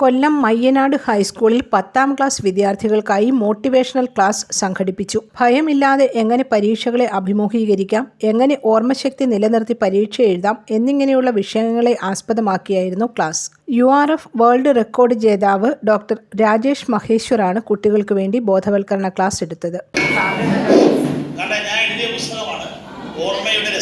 കൊല്ലം മയ്യനാട് ഹൈസ്കൂളിൽ പത്താം ക്ലാസ് വിദ്യാർത്ഥികൾക്കായി മോട്ടിവേഷണൽ ക്ലാസ് സംഘടിപ്പിച്ചു. ഭയമില്ലാതെ എങ്ങനെ പരീക്ഷകളെ അഭിമുഖീകരിക്കാം എങ്ങനെ ഓർമ്മശക്തി നിലനിർത്തി പരീക്ഷ എഴുതാം എന്നിങ്ങനെയുള്ള വിഷയങ്ങളെ ആസ്പദമാക്കിയായിരുന്നു class. U R F world record ജേതാവ് ഡോക്ടർ രാജേഷ് മഹേശ്വറാണ് കുട്ടികൾക്ക് വേണ്ടി ബോധവൽക്കരണ ക്ലാസ് എടുത്തത്. ഓർമ്മയുടെ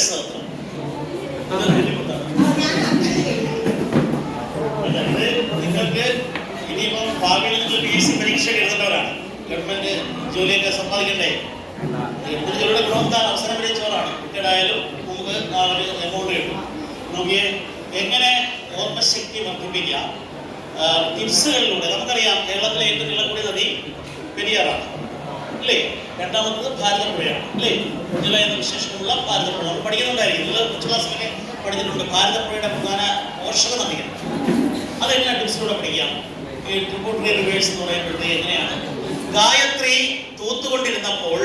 ഗവൺമെന്റ് ജോലിയൊക്കെ സമ്പാദിക്കണ്ടേ? എന്തൊരു ജോലിയുടെ അവസരം വിളിച്ചവരാണ് കുട്ടികളായാലും നമുക്ക് നാളെ എമൗണ്ട് കിട്ടും. നോക്കിയെ എങ്ങനെ ഓർമ്മശക്തി വർദ്ധിപ്പിക്കാം ടിപ്സുകളിലൂടെ നമുക്കറിയാം കേരളത്തിലെ ഏറ്റവും നീളക്കൂടിയ നദി പെരിയാറാണ്. അല്ലേ രണ്ടാമത്തത് ഭാരതപ്പുഴയാണ്. അല്ലേ കുഞ്ഞില എന്ന വിശേഷമുള്ള ഭാരതപ്പുഴ. നമ്മൾ പഠിക്കുന്നുണ്ടായിരിക്കും. നിങ്ങൾ ക്ലാസ്സിലൊക്കെ പഠിച്ചിട്ടുണ്ട്. ഭാരതപ്പുഴയുടെ പ്രധാന പോഷക നദികൾ. അതെങ്ങനെയാണ് ടിപ്സിലൂടെ പഠിക്കാം? ഈ ട്രിബ്യൂട്ടറി റിവേഴ്സ് എന്ന് പറയുമ്പോഴത്തേക്ക് എങ്ങനെയാണ്? ഗായത്രി തൂത്തുകൊണ്ടിരുന്നപ്പോൾ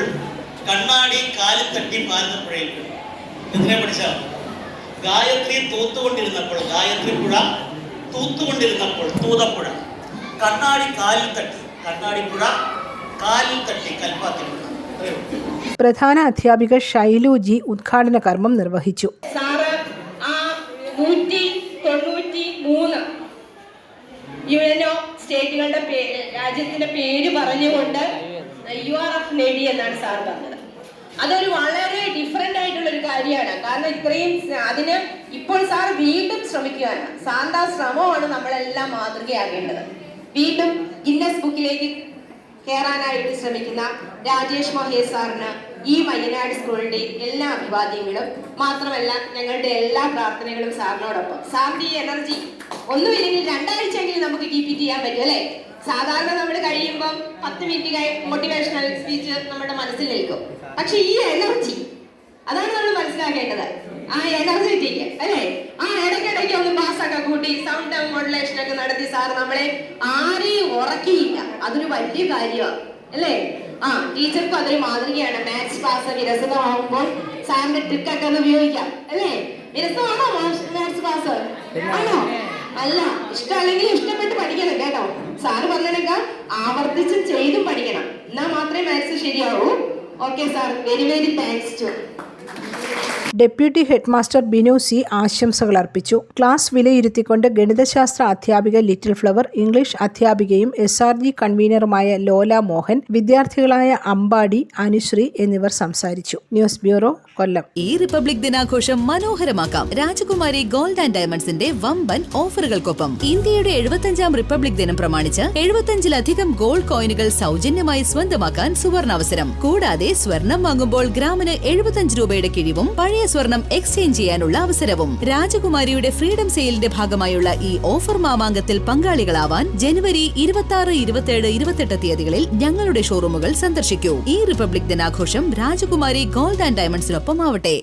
കണ്ണാടി കാലിൽ തട്ടി ഭാരതപ്പുഴയിൽ വീണു എന്തിനെ പഠിച്ചാൽ ഗായത്രി തൂത്തുകൊണ്ടിരുന്നപ്പോൾ ഗായത്രി പുഴ തൂത്തുകൊണ്ടിരുന്നപ്പോൾ തൂതപ്പുഴ. കണ്ണാടി കാലിൽ തട്ടി കണ്ണാടി പുഴ കാലിൽ തട്ടി കൽപ്പാത്തി. പ്രധാന അധ്യാപിക ഷൈലു ജി ഉദ്ഘാടന കർമ്മം നിർവഹിച്ചു. സാറ് ആ നൂറ്റി രാജ്യത്തിന്റെ പേര് പറഞ്ഞുകൊണ്ട് യു ആർ എഫ് നേടി എന്നാണ് സാർ പറഞ്ഞത് അതൊരു വളരെ ഡിഫറെന്റ് ആയിട്ടുള്ള ഒരു കാര്യമാണ്. കാരണം ഇത്രയും അതിന് ഇപ്പോൾ സാർ വീണ്ടും ശ്രമിക്കുകയാണ്. സാന്താ ശ്രമമാണ് നമ്മളെല്ലാം മാതൃകയാകേണ്ടത്. വീണ്ടും ഇന്നസ് ബുക്കിലേക്ക് കയറാനായിട്ട് ശ്രമിക്കുന്ന രാജേഷ് മഹേഷ് സാറിന് ഈ വയനാട് സ്കൂളിന്റെ എല്ലാ അഭിവാദ്യങ്ങളും മാത്രമല്ല ഞങ്ങളുടെ എല്ലാ പ്രാർത്ഥനകളും സാറിനോടൊപ്പം. സാറിന്റെ ഈ എനർജി ഒന്നുമില്ലെങ്കിൽ രണ്ടാഴ്ചയെങ്കിലും നമുക്ക് കീപ്പ് ചെയ്യാൻ പറ്റും അല്ലേ? സാധാരണ നമ്മൾ കഴിയുമ്പം പത്ത് മിനിറ്റ് മോട്ടിവേഷണൽ സ്പീച്ച് നമ്മുടെ മനസ്സിൽ നിൽക്കും പക്ഷെ ഈ എനർജി അതാണ് നമ്മൾ മനസ്സിലാക്കേണ്ടത്. ആ എനർജറ്റിക്ക് അല്ലേ? ആ ഇടയ്ക്കിടയ്ക്ക് ഒന്ന് പാസ്സൊക്കെ കൂട്ടി സൗണ്ട് മോഡുലേഷൻ ഒക്കെ നടത്തി സാർ നമ്മളെ ആരെയും ഉറക്കിയില്ല. അതൊരു വലിയ കാര്യമാണ് അല്ലേ? ആ ടീച്ചർക്കും അതൊരു മാതൃകയാണ്. മാത്സ് ക്ലാസ് വിരസതമാകുമ്പോൾ സാറിന്റെ ട്രിക്കൊക്കെ ഒന്ന് ഉപയോഗിക്കാം അല്ലേ? വിരസമാണോ മാത്സ് ക്ലാസ് ആണോ? അല്ല ഇഷ്ടമല്ലെങ്കിൽ ഇഷ്ടപ്പെട്ട് പഠിക്കണം കേട്ടോ. സാറ് പറഞ്ഞേക്കാൾ ആവർത്തിച്ച് ചെയ്തും പഠിക്കണം. എന്നാൽ മാത്രമേ maths ശരിയാവൂ. Okay sir very very thanks to deputy headmaster Binu C ആശംസകൾ അർപ്പിച്ചു. ക്ലാസ് വിലയിരുത്തിക്കൊണ്ട് ഗണിതശാസ്ത്ര അധ്യാപിക ലിറ്റിൽ ഫ്ലവർ ഇംഗ്ലീഷ് അധ്യാപികയും എസ് ആർ ജി കൺവീനറുമായ ലോല മോഹൻ വിദ്യാർത്ഥികളായ അമ്പാടി അനുശ്രീ എന്നിവർ സംസാരിച്ചു. News bureau Kollam. ഈ റിപ്പബ്ലിക് ദിനാഘോഷം മനോഹരമാക്കാം. രാജകുമാരി ഗോൾഡ് ആൻഡ് ഡയമണ്ട്സിന്റെ വമ്പൻ ഓഫറുകൾക്കൊപ്പം ഇന്ത്യയുടെ എഴുപത്തഞ്ചാം റിപ്പബ്ലിക് ദിനം പ്രമാണിച്ച് എഴുപത്തഞ്ചിലധികം ഗോൾഡ് കോയിനുകൾ സൗജന്യമായി സ്വന്തമാക്കാൻ സുവർണാവസരം. കൂടാതെ സ്വർണം വാങ്ങുമ്പോൾ ഗ്രാമിന് എഴുപത്തഞ്ച് രൂപയുടെ കിഴിവും പഴയ സ്വർണം എക്സ്ചേഞ്ച് ചെയ്യാനുള്ള അവസരവും രാജകുമാരിയുടെ ഫ്രീഡം സെയിലിന്റെ ഭാഗമായുള്ള ഈ ഓഫർ മാമാങ്കത്തിൽ പങ്കാളികളാവാൻ ജനുവരി ഇരുപത്തി ആറ് ഇരുപത്തിയേഴ് ഇരുപത്തെട്ട് തീയതികളിൽ ഞങ്ങളുടെ ഷോറൂമുകൾ സന്ദർശിക്കൂ. ഈ റിപ്പബ്ലിക് ദിനാഘോഷം രാജകുമാരി ഗോൾഡ് ആൻഡ് ഡയമണ്ട്സിനൊപ്പം ആവട്ടെ